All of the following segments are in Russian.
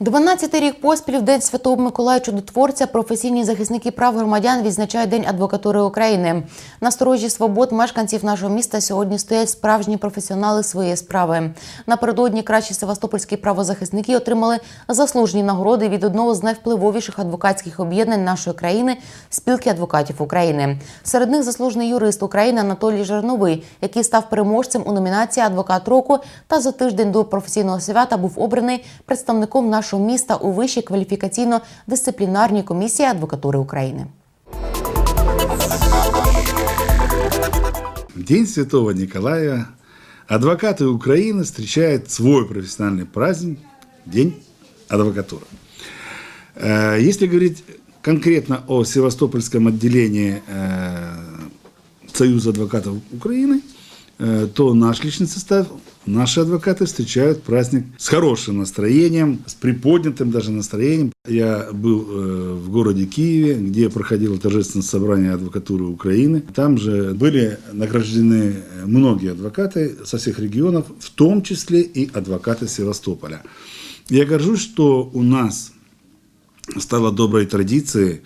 12-й рік поспіль в День Святого Миколая Чудотворця професійні захисники прав громадян відзначають День адвокатури України. На сторожі свобод мешканців нашого міста сьогодні стоять справжні професіонали своєї справи. Напередодні кращі севастопольські правозахисники отримали заслужені нагороди від одного з найвпливовіших адвокатських об'єднань нашої країни спілки адвокатів України. Серед них заслужений юрист України Анатолій Жерновий, який став переможцем у номінації Адвокат року та за тиждень до професійного свята був обраний представником нашого міста у вищій кваліфікаційно-дисциплінарній комісії адвокатури України. В День Святого Николая адвокаты Украины встречают свой профессиональный праздник – День адвокатуры. Э, Если говорить конкретно о Севастопольском отделении э, Союза адвокатов Украины, э, то наш личный состав, наши адвокаты встречают праздник с хорошим настроением, с приподнятым даже настроением. Я был э, в городе Киеве, где проходило торжественное собрание адвокатуры Украины. Там же были награждены многие адвокаты со всех регионов, в том числе и адвокаты Севастополя. Я горжусь, что у нас стало доброй традицией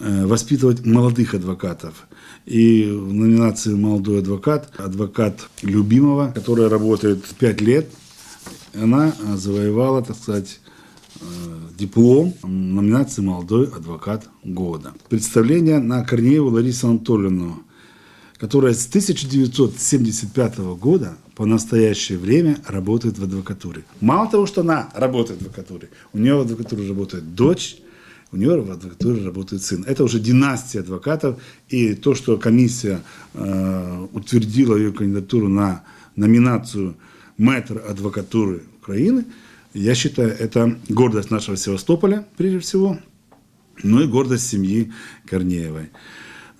воспитывать молодых адвокатов. И в номинации «Молодой адвокат» адвокат любимого, которая работает 5 лет, она э, завоевала, так сказать, э, диплом номинации «Молодой адвокат года». Представление на Корнееву Ларису Анатольевну, которая с 1975 года по настоящее время работает в адвокатуре. Мало того, что она работает в адвокатуре, у нее в адвокатуре работает дочь, у нее в адвокатуре работает сын. Это уже династия адвокатов. И то, что комиссия э, утвердила ее кандидатуру на номинацию мэтр адвокатуры Украины, я считаю, это гордость нашего Севастополя, прежде всего, ну и гордость семьи Корнеевой.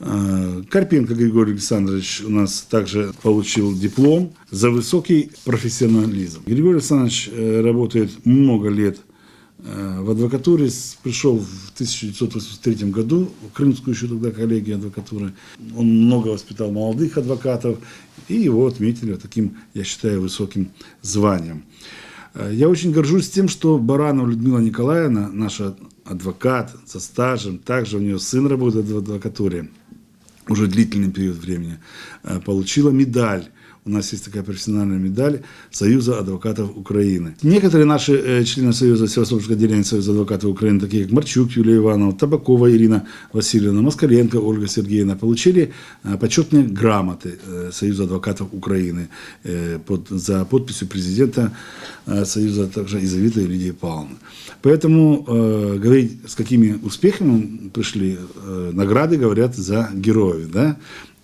Э, Карпенко Григорий Александрович у нас также получил диплом за высокий профессионализм. Григорий Александрович э, работает много лет в адвокатуре, пришел в 1983 году в Крымскую еще тогда коллегию адвокатуры. Он много воспитал молодых адвокатов, и его отметили таким, я считаю, высоким званием. Э, Я очень горжусь тем, что Баранова Людмила Николаевна, наша адвокат со стажем, также у нее сын работает в адвокатуре уже длительный период времени, э, получила медаль. У нас есть такая профессиональная медаль Союза адвокатов Украины. Некоторые наши э, члены Союза Севастопольского отделения Союза адвокатов Украины, такие как Марчук Юлия Ивановна, Табакова Ирина Васильевна, Москаленко Ольга Сергеевна, получили э, почетные грамоты э, Союза адвокатов Украины под- за подписью президента Союза, а также Изавита Лидии Павловны. Поэтому э, говорить, с какими успехами пришли, э, награды говорят за героев. Да?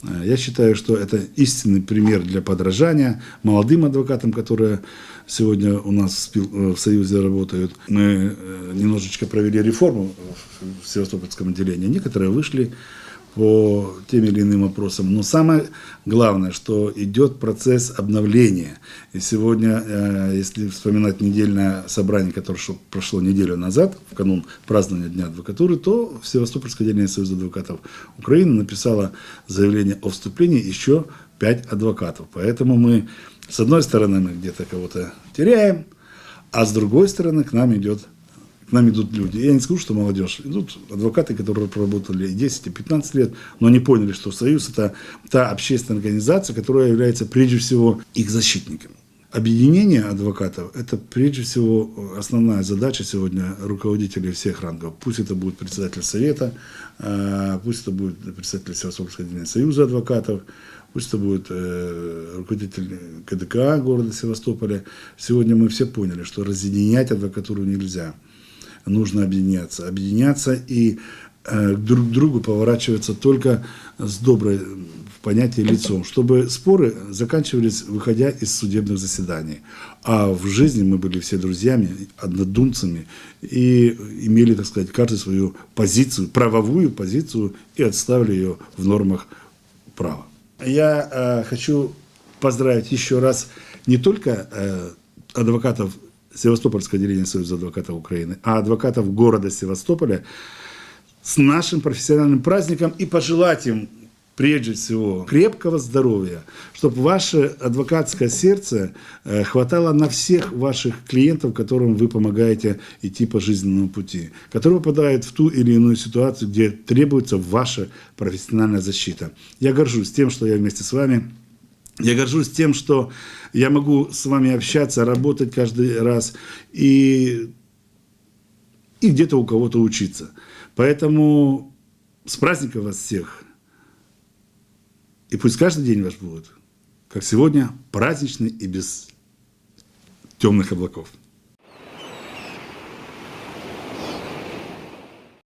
Э, Я считаю, что это истинный пример для подражания молодым адвокатам, которые сегодня у нас в э, Союзе работают. Мы э, немножечко провели реформу в Севастопольском отделении. Некоторые вышли по тем или иным вопросам. Но самое главное, что идет процесс обновления. И сегодня, э, если вспоминать недельное собрание, которое прошло неделю назад, в канун празднования Дня адвокатуры, то Севастопольское отделение Союза адвокатов Украины написало заявление о вступлении еще пять адвокатов. Поэтому мы, с одной стороны, мы где-то кого-то теряем, а с другой стороны, к нам идет нам идут люди. Я не скажу, что молодежь. Идут адвокаты, которые проработали и 10, и 15 лет, но они поняли, что Союз – это та общественная организация, которая является прежде всего их защитником. Объединение адвокатов – это прежде всего основная задача сегодня руководителей всех рангов. Пусть это будет председатель совета, э, пусть это будет председатель Севастопольского отделения Союза адвокатов, пусть это будет э, руководитель КДК города Севастополя. Сегодня мы все поняли, что разъединять адвокатуру нельзя нужно объединяться. Объединяться и э, друг к другу поворачиваться только с доброй в понятии лицом, чтобы споры заканчивались, выходя из судебных заседаний. А в жизни мы были все друзьями, однодумцами и имели, так сказать, каждый свою позицию, правовую позицию и отставили ее в нормах права. Я э, хочу поздравить еще раз не только э, адвокатов Севастопольского отделения Союза адвокатов Украины, а адвокатов города Севастополя с нашим профессиональным праздником и пожелать им прежде всего, крепкого здоровья, чтобы ваше адвокатское сердце э, хватало на всех ваших клиентов, которым вы помогаете идти по жизненному пути, которые попадают в ту или иную ситуацию, где требуется ваша профессиональная защита. Я горжусь тем, что я вместе с вами я горжусь тем, что я могу с вами общаться, работать каждый раз и, и где-то у кого-то учиться. Поэтому с праздником вас всех. И пусть каждый день ваш будет, как сегодня, праздничный и без темных облаков.